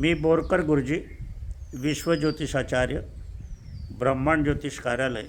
मी बोरकर गुरुजी विश्वज्योतिषाचार्य ब्रह्मांड ज्योतिष कार्यालय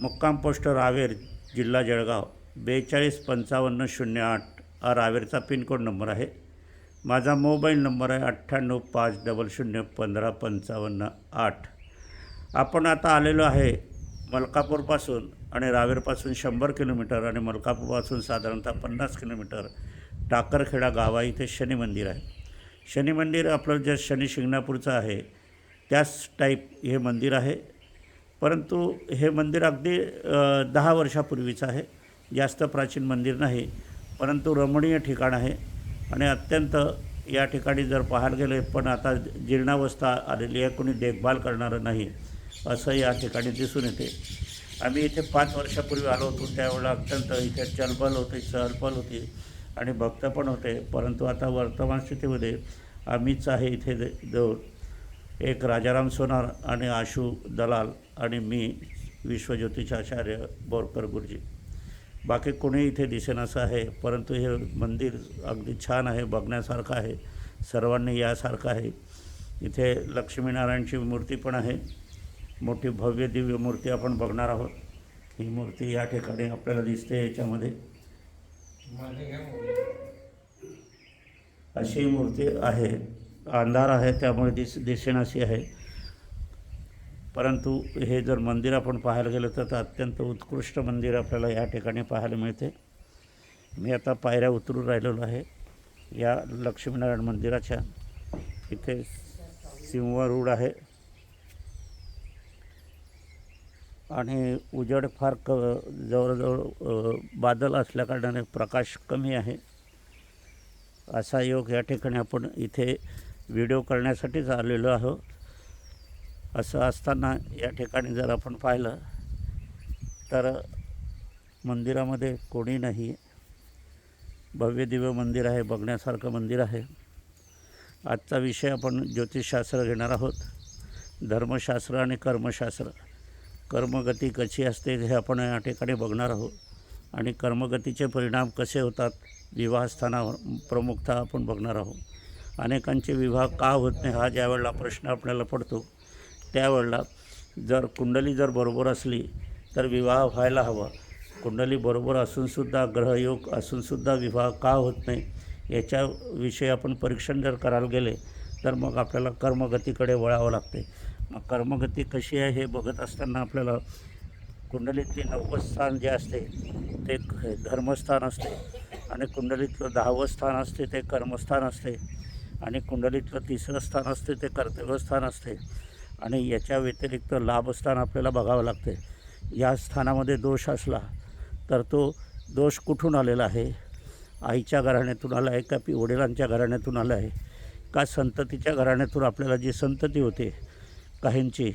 मुक्काम पोस्ट रावेर जिल्हा जळगाव बेचाळीस पंचावन्न शून्य आठ हा रावेरचा पिनकोड नंबर आहे. माझा मोबाईल नंबर आहे अठ्ठ्याण्णव पाच डबल शून्य पंधरा पंचावन्न आठ. आपण आता आलेलो आहे मलकापूरपासून आणि रावेरपासून शंभर किलोमीटर आणि मलकापूरपासून साधारणतः पन्नास किलोमीटर टाकरखेडा गावा इथे शनी मंदिर आहे. शनी मंदिर आपलं जे शनी शिंगणापूरचं आहे त्याच टाईप हे मंदिर आहे. परंतु हे मंदिर अगदी दहा वर्षापूर्वीचं आहे. जास्त प्राचीन मंदिर नाही परंतु रमणीय ठिकाण आहे. आणि अत्यंत या ठिकाणी जर पाहायला गेले पण आता जीर्णावस्था आलेली आहे कोणी देखभाल करणारं नाही असं या ठिकाणी दिसून येते. आम्ही इथे पाच वर्षापूर्वी आलो होतो त्यावेळेला अत्यंत इथे चलबल होती चहलपल होती. आणि भक्त पण होते. परंतु आता वर्तमान स्थितीमध्ये आम्हीच आहे इथे ज- एक राजाराम सोनार आणि आशू दलाल आणि मी विश्वज्योतिषाचार्य बोरकर गुरुजी. बाकी कोणी इथे दिसेनासं आहे परंतु हे मंदिर अगदी छान आहे बघण्यासारखं आहे. सर्वांनी यासारखं आहे. इथे लक्ष्मीनारायणची मूर्ती पण आहे. मोठी भव्य दिव्य मूर्ती आपण बघणार आहोत. ही मूर्ती या ठिकाणी आपल्याला दिसते याच्यामध्ये. अशी मूर्ती आहे. अंधार आहे त्यामुळे दिस दिसेनाशी आहे. परंतु हे जर मंदिर आपण पाहायला गेलं तर अत्यंत उत्कृष्ट मंदिर आपल्याला या ठिकाणी पाहायला मिळते. मी आता पायऱ्या उतरून राहिलेलो आहे. या लक्ष्मीनारायण मंदिराच्या इथे सिंह आहे. आणि उजेड फार क जवळजवळ बादल असल्याकारणाने प्रकाश कमी आहे. असा योग या ठिकाणी आपण इथे व्हिडिओ करण्यासाठीच आलेलो आहोत. असं असताना या ठिकाणी जर आपण पाहिलं तर मंदिरामध्ये कोणी नाही. भव्य दिव्य मंदिर आहे बघण्यासारखं मंदिर आहे. आजचा विषय आपण ज्योतिषशास्त्र घेणार आहोत. धर्मशास्त्र आणि कर्मशास्त्र. कर्मगती कशी असते हे आपण या ठिकाणी बघणार आहोत. आणि कर्मगतीचे परिणाम कसे होतात विवाहस्थानावर प्रमुखतः आपण बघणार आहोत. अनेकांचे विवाह का होत नाही हा ज्या वेळेला प्रश्न आपल्याला पडतो त्यावेळेला जर कुंडली जर बरोबर असली तर विवाह व्हायला हवा. कुंडली बरोबर असूनसुद्धा ग्रहयोग असूनसुद्धा विवाह का होत नाही याच्याविषयी आपण परीक्षण जर करायला गेले तर मग आपल्याला कर्मगतीकडे वळावं लागते. मग कर्मगती कशी आहे हे बघत असताना आपल्याला कुंडलीतले नववं स्थान जे असते ते धर्मस्थान असते. आणि कुंडलीतलं दहावं स्थान असते ते कर्मस्थान असते. आणि कुंडलीतलं तिसरं स्थान असते ते कर्तव्यस्थान असते. आणि याच्या व्यतिरिक्त लाभस्थान आपल्याला बघावं लागते. या स्थानामध्ये दोष असला तर तो दोष कुठून आलेला आहे? आईच्या घराण्यातून आला आहे का? पी वडिलांच्या घराण्यातून आला आहे? का संततीच्या घराण्यातून आपल्याला जी संतती होते काहींची.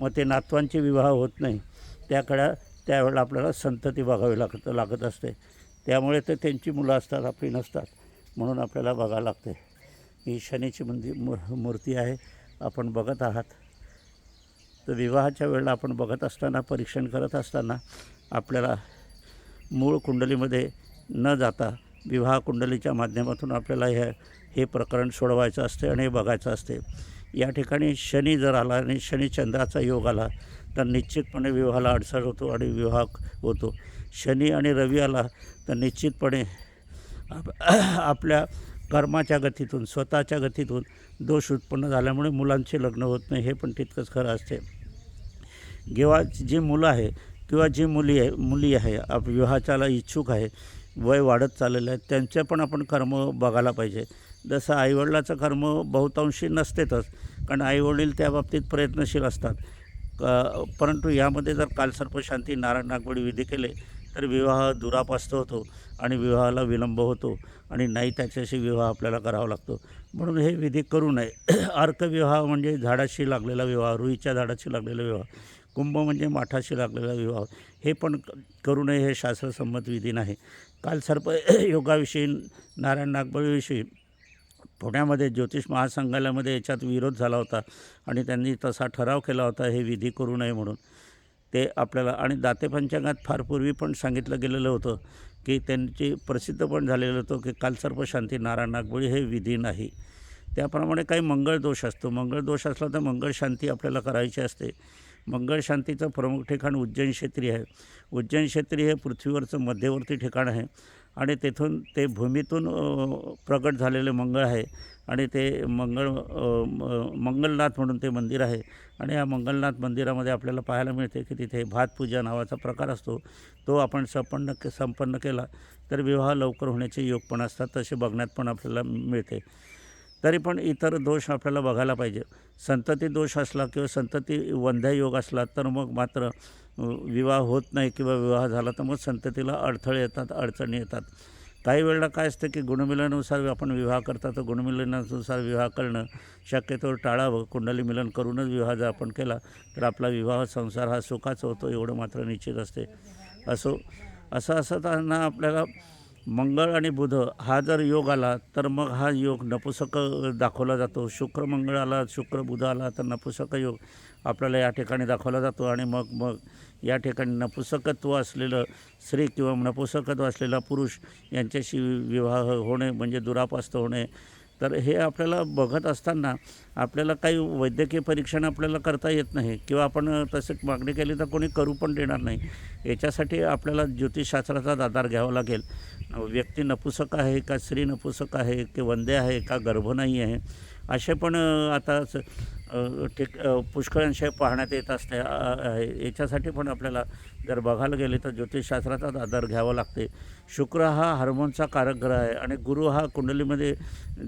मग ते नातवांचे विवाह होत नाही. त्याकडे त्यावेळेला आपल्याला संतती बघावी लागत लागत असते. त्यामुळे ते त्यांची मुलं असतात आपली नसतात. म्हणून आपल्याला बघावं लागते. ही शनीची मंदिर मू मूर्ती आहे. आपण बघत आहात. तर विवाहाच्या वेळेला आपण बघत असताना परीक्षण करत असताना आपल्याला मूळ कुंडलीमध्ये न जाता विवाह कुंडलीच्या माध्यमातून आपल्याला हे हे प्रकरण सोडवायचं असते आणि हे बघायचं असते. या ठिकाणी शनी जर आला आणि शनी चंद्राचा योग आला तर निश्चितपणे विवाहाला अडसर होतो आणि विवाह होतो. शनी आणि रवी आला तर निश्चितपणे आप आपल्या कर्माच्या गतीतून स्वतःच्या गतीतून दोष उत्पन्न झाल्यामुळे मुलांचे लग्न होत नाही हे पण तितकंच खरं असते. किंवा जी मुलं आहे किंवा जी मुली आहे मुली आहे आप विवाहाच्याला इच्छुक आहे वय वाढत चाललेलं आहे त्यांचे पण आपण कर्म बघायला पाहिजे. जसं आईवडिलाचं कर्म बहुतांशी नसतेतच कारण आईवडील त्या बाबतीत प्रयत्नशील असतात. क परंतु यामध्ये जर कालसर्पशांती नारायण नागवडी विधी केले तर विवाह दुरापास्त होतो आणि विवाहाला विलंब होतो आणि नाही त्याच्याशी विवाह आपल्याला करावा लागतो. म्हणून हे विधी करू नये. अर्कविवाह म्हणजे झाडाशी लागलेला विवाह रुईच्या झाडाशी लागलेला विवाह कुंभ म्हणजे माठाशी लागलेला विवाह हे पण करू नये हे शास्त्रसंमत विधी नाही. काल सर्प योगाविषयी नारायण नागबळीविषयी पुण्यामध्ये ज्योतिष महासंघालयामध्ये याच्यात विरोध झाला होता आणि त्यांनी तसा ठराव केला होता हे विधी करू नये म्हणून. ते आपल्याला आणि दाते पंचांगात फार पूर्वी पण सांगितलं गेलेलं होतं की त्यांची प्रसिद्ध पण झालेलं होतं की कालसर्प शांती नारायण नागबळी हे विधी नाही. त्याप्रमाणे काही मंगळ दोष असतो. मंगळ दोष असला तर मंगळ शांती आपल्याला करायची असते. मंगळ शांतीचं प्रमुख ठिकाण उज्जैन क्षेत्री आहे. उज्जैन क्षेत्री हे पृथ्वीवरचं मध्यवर्ती ठिकाण आहे आणि तेथून ते भूमीतून प्रकट प्रगट झालेले मंगळ आहे आणि ते मंगळ मंगलनाथ म्हणून ते मंदिर आहे आणि या मंगलनाथ मंदिरामध्ये आपल्याला पाहायला मिळते की तिथे भातपूजा नावाचा प्रकार असतो. तो आपण संपन्न के संपन्न केला तर विवाह लवकर होण्याचे योग पण असतात तसे बघण्यात पण आपल्याला मिळते. तरी पण इतर दोष आपल्याला बघायला पाहिजे. संतती दोष असला किंवा संतती वंध्यायोग असला तर मग मात्र विवाह होत नाही किंवा विवाह झाला तर मग संततीला अडथळे येतात अडचणी येतात. काही वेळेला काय असतं की गुणमिलनानुसार आपण विवाह करता तर गुणमिलनानुसार विवाह करणं शक्यतो टाळावं. कुंडली मिलन करूनच विवाह जर आपण केला तर आपला विवाह संसार हा सुखाचा होतो एवढं मात्र निश्चित असते. असो असं असताना आपल्याला मंगळ आणि बुध हा जर योग आला तर मग हा योग नपुसक दाखवला जातो. शुक्र मंगळ आला शुक्र बुध आला तर नपुसक योग आपल्याला या ठिकाणी दाखवला जातो. आणि मग मग या ठिकाणी नपुसकत्व असलेलं स्त्री किंवा नपुसकत्व असलेला पुरुष यांच्याशी विवाह होणे म्हणजे दुरापास्त होणे तर हे आपल्याला बघत असताना आपल्याला काही वैद्यकीय परीक्षण आपल्याला करता येत नाही किंवा आपण तसे मागणी केली तर कोणी करू पण देणार नाही. याच्यासाठी आपल्याला ज्योतिषशास्त्राचा आधार घ्यावा लागेल. व्यक्ती नपुसक आहे का स्त्री नपुसक आहे की वंदे आहे का गर्भ नाही आहे? असे पण आता स- अ, ठीक पाहण्यात येत असते. आहे याच्यासाठी पण आपल्याला जर बघायला गेले तर ज्योतिषशास्त्राचाच आधार घ्यावा लागते. शुक्र हा हार्मोनचा कारक ग्रह आहे आणि गुरु हा कुंडलीमध्ये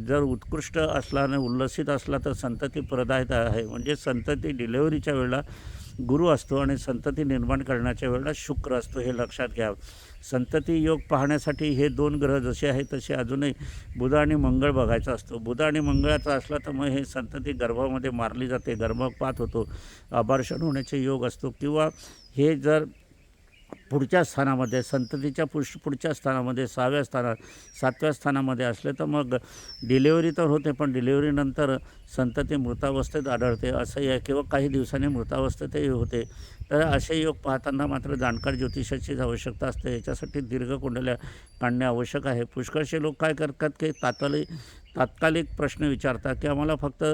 जर उत्कृष्ट असला आणि उल्लसित असला तर संतती प्रदायता आहे. म्हणजे संतती डिलेवरीच्या वेळेला गुरु असतो आणि संतती निर्माण करण्याच्या वेळेला शुक्र असतो हे लक्षात घ्या. संतती योग पाहण्यासाठी हे दोन ग्रह जसे आहेत तसे अजूनही बुध आणि मंगळ बघायचा असतो. बुध आणि मंगळाचा असला तर मग हे संतती गर्भामध्ये मारली जाते गर्भपात होतो. अबार्षण होण्याचे योग असतो किंवा हे जर पुढच्या स्थानामध्ये संततीच्या पुष पुढच्या स्थानामध्ये सहाव्या स्थानात सातव्या स्थानामध्ये असले तर मग डिलेवरी तर होते पण डिलेवरीनंतर संतती मृतावस्थेत आढळते असंही आहे किंवा काही दिवसांनी मृतावस्थेतही होते. तर असे योग पाहताना मात्र जाणकार ज्योतिषाचीच आवश्यकता असते. याच्यासाठी दीर्घ कुंडल्या काढणे आवश्यक आहे. पुष्कळसे लोक काय करतात की तात्कालिक तात्कालिक प्रश्न विचारतात की आम्हाला फक्त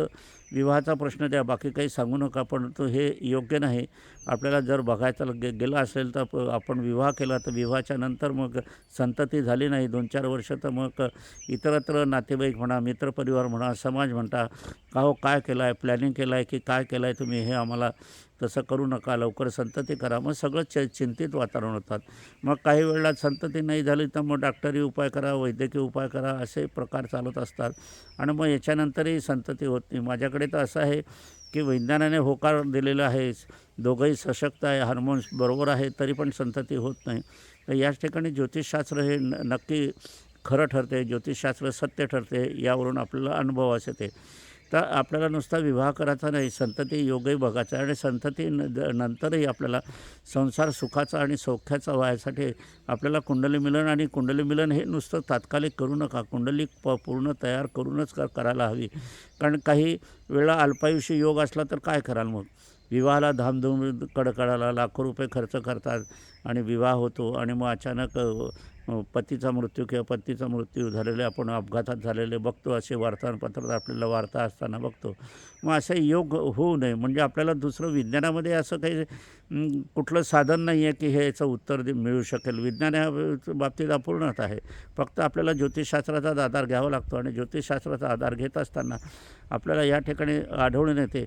विवाहाचा प्रश्न द्या बाकी काही सांगू नका पण तो हे योग्य नाही. आपल्याला जर बघायचं गे गेलं असेल तर आपण विवाह केला तर विवाहाच्या नंतर मग संतती झाली नाही. दोन चार वर्ष तर मग इतरत्र नातेवाईक म्हणा मित्रपरिवार म्हणा समाज म्हणता का हो काय केलं आहे प्लॅनिंग केलं आहे की काय केलं आहे तुम्ही? हे आम्हाला तसं करू नका लवकर संतती करा. मग सगळं च चिंतित वातावरण होतात. मग काही वेळेला संतती नाही झाली तर मग डॉक्टरी उपाय करा वैद्यकीय उपाय करा असे प्रकार चालत असतात. आणि मग याच्यानंतरही संतती होत नाही. माझ्याकडे तर असं आहे की विज्ञानाने होकार दिलेला आहे. दोघंही सशक्त आहे हार्मोन्स बरोबर आहे तरी पण संतती होत नाही. तर याच ठिकाणी ज्योतिषशास्त्र हे न नक्की खरं ठरते. ज्योतिषशास्त्र सत्य ठरते यावरून आपल्याला अनुभवास येते तर आपल्याला नुसता विवाह करायचा नाही संतती योगही बघायचा आणि संतती न द- नंतरही आपल्याला संसार सुखाचा आणि सौख्याचा व्हायसाठी आपल्याला कुंडली मिलन आणि कुंडली मिलन हे नुसतं तात्कालिक करू नका. कुंडली प पूर्ण तयार करूनच क करायला हवी. कारण काही वेळा अल्पायुषी योग असला तर काय कराल मग? विवाहाला धामधूम कडकडाला लाखो रुपये खर्च करतात आणि विवाह होतो आणि मग अचानक पतीचा मृत्यू किंवा पत्नीचा मृत्यू झालेले आपण अपघातात झालेले बघतो असे वर्तमानपत्रात आपल्याला वार्ता असताना बघतो. मग असे योग होऊ नये. म्हणजे आपल्याला दुसरं विज्ञानामध्ये असं काही कुठलं साधन नाही आहे की हे याचं उत्तर दे मिळू शकेल. विज्ञान ह्या बाबतीत अपूर्णच आहे. फक्त आपल्याला ज्योतिषशास्त्राचाच आधार घ्यावा लागतो आणि ज्योतिषशास्त्राचा आधार घेत असताना आपल्याला या ठिकाणी आढळून येते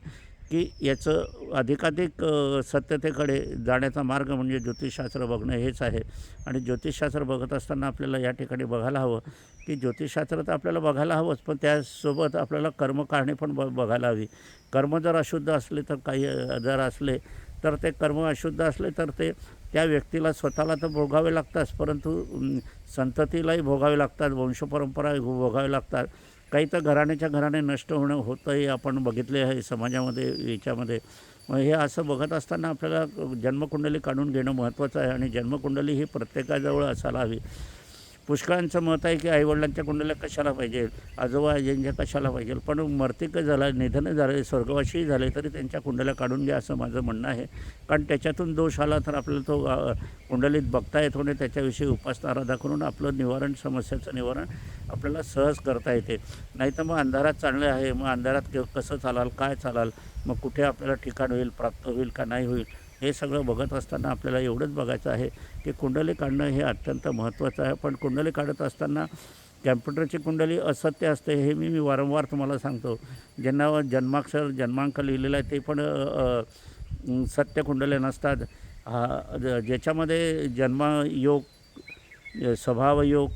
की याचं अधिकाधिक सत्यतेकडे जाण्याचा मार्ग म्हणजे ज्योतिषशास्त्र बघणं हेच आहे. आणि ज्योतिषशास्त्र बघत असताना आपल्याला या ठिकाणी बघायला हवं की ज्योतिषशास्त्र तर आपल्याला बघायला हवंच पण त्यासोबत आपल्याला कर्मकारणी पण ब बघायला हवी. कर्म जर अशुद्ध असले तर काही जर असले तर ते कर्म अशुद्ध असले तर ते त्या व्यक्तीला स्वतःला तर भोगावे लागतात परंतु संततीलाही भोगावे लागतात वंशपरंपरा भोगावे लागतात. काही तर घराण्याच्या घराणे नष्ट होणं होतंही आपण बघितले आहे समाजामध्ये याच्यामध्ये. मग हे असं बघत असताना आपल्याला जन्मकुंडली काढून घेणं महत्त्वाचं आहे आणि जन्मकुंडली ही प्रत्येकाजवळ असायला हवी. पुष्कळांचं मत आहे की आईवडिलांच्या कुंडल्या कशाला पाहिजे? आजोबा आजींच्या कशाला पाहिजे? पण मर्तिक झालं निधन झाले स्वर्गवासी झाले तरी त्यांच्या कुंडल्या काढून घ्या असं माझं म्हणणं आहे. कारण त्याच्यातून दोष आला तर आपल्याला तो कुंडलीत बघता येतो आणि त्याच्याविषयी उपासनाराधा करून आपलं निवारण समस्याचं निवारण आपल्याला सहज करता येते. नाही तर मग अंधारात चालले आहे. मग अंधारात कसं चालाल काय चालाल? मग कुठे आपल्याला ठिकाण होईल प्राप्त होईल का नाही होईल? हे सगळं बघत असताना आपल्याला एवढंच बघायचं आहे की कुंडली काढणं हे अत्यंत महत्त्वाचं आहे. पण कुंडली काढत असताना कॅम्प्युटरची कुंडली असत्य असते हे मी मी वारंवार तुम्हाला सांगतो. ज्यांना जन्माक्षर जन्मांक लिहिलेला आहे ते पण सत्य कुंडले नसतात. हा ज- ज्याच्यामध्ये जन्मयोग स्वभावयोग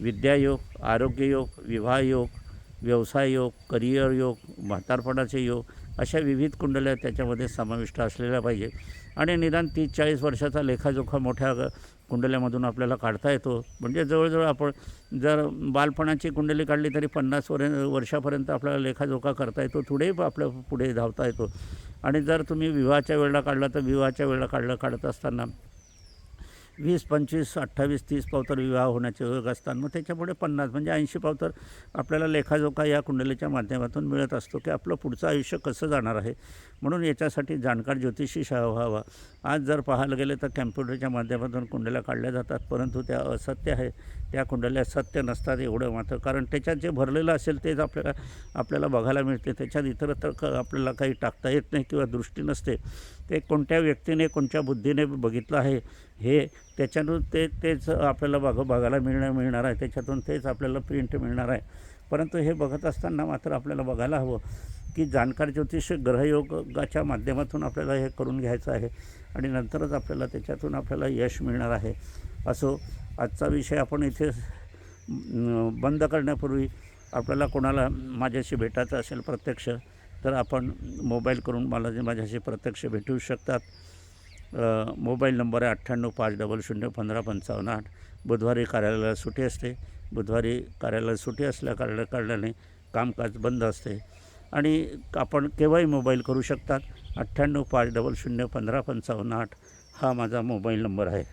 विद्यायोग आरोग्ययोग विवाहयोग व्यवसाय योग करिअर योग म्हातारपणाचे योग अशा विविध कुंडल्या त्याच्यामध्ये समाविष्ट असलेल्या पाहिजे. आणि निदान तीस चाळीस वर्षाचा लेखाजोखा मोठ्या कुंडल्यामधून आपल्याला काढता येतो. म्हणजे जवळजवळ आपण जर बालपणाची कुंडली काढली तरी पन्नास वर वर्षापर्यंत आपल्याला लेखाजोखा करता येतो. थोडे आपल्या पुढे धावता येतो. आणि जर तुम्ही विवाहाच्या वेळेला काढला तर विवाहाच्या वेळेला काढलं काढत असताना वीस पंचवीस अठ्ठावीस तीस पावतर विवाह होण्याचे योग असतात. मग त्याच्यापुढे पन्नास म्हणजे ऐंशी पावतर आपल्याला लेखाजोखा या कुंडलीच्या माध्यमातून मिळत असतो की आपलं पुढचं आयुष्य कसं जाणार आहे. म्हणून याच्यासाठी जाणकार ज्योतिषी व्हावा. आज जर पाहायला गेले तर कॅम्प्युटरच्या माध्यमातून कुंडल्या काढल्या जातात परंतु त्या असत्य आहे. त्या कुंडल्या सत्य नसतात एवढं मात्र. कारण त्याच्यात जे भरलेलं असेल तेच आपल्याला आपल्याला बघायला मिळते. त्याच्यात इतरत्र क आपल्याला काही टाकता येत नाही किंवा दृष्टी नसते. ते कोणत्या व्यक्तीने कोणत्या बुद्धीने बघितलं आहे? हे त्याच्यातून ते तेच आपल्याला बघ बघायला मिळणं मिळणार आहे. त्याच्यातून तेच आपल्याला प्रिंट मिळणार आहे. परंतु हे बघत असताना मात्र आपल्याला बघायला हवं की जाणकार ज्योतिष ग्रहयोगाच्या माध्यमातून आपल्याला हे करून घ्यायचं आहे आणि नंतरच आपल्याला त्याच्यातून आपल्याला यश मिळणार आहे. असो आजचा विषय आपण इथे बंद करण्यापूर्वी आपल्याला कोणाला माझ्याशी भेटायचं असेल प्रत्यक्ष तर आपण मोबाईल करून मला जे माझ्याशी प्रत्यक्ष भेटू शकतात. मोबाईल नंबर आहे अठ्ठ्याण्णव पाच डबल शून्य पंधरा पंचावन्न आठ. बुधवारी कार्यालयाला सुट्टी असते. बुधवारी कार्यालयाला सुट्टी असल्या कारणे कारणाने कामकाज बंद असते. आणि आपण केव्हाही मोबाईल करू शकतात. अठ्ठ्याण्णव पाच डबल शून्य पंधरा पंचावन्न आठ हा माझा मोबाईल नंबर आहे.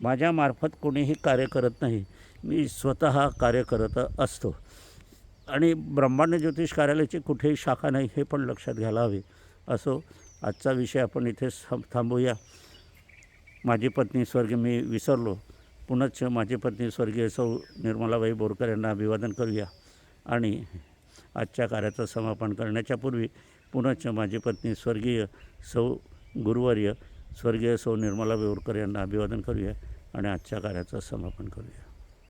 माझ्यामार्फत कोणीही कार्य करत नाही. मी स्वतः कार्य करत असतो. आणि ब्रह्मांड ज्योतिष कार्यालयाची कुठेही शाखा नाही हे पण लक्षात घ्यायला हवे. असो आजचा विषय आपण इथे थांबूया. माझी पत्नी स्वर्गीय मी विसरलो. पुनश्च माझी पत्नी स्वर्गीय सौ निर्मलाबाई बोरकर यांना अभिवादन करूया आणि आजच्या कार्याचं समापन करण्याच्या पूर्वी पुनश्च माझी पत्नी स्वर्गीय सौ गुरुवर्य स्वर्गीय सौ निर्मलाबाई बोरकर यांना अभिवादन करूया आणि आजच्या कार्याचं समापन करूया.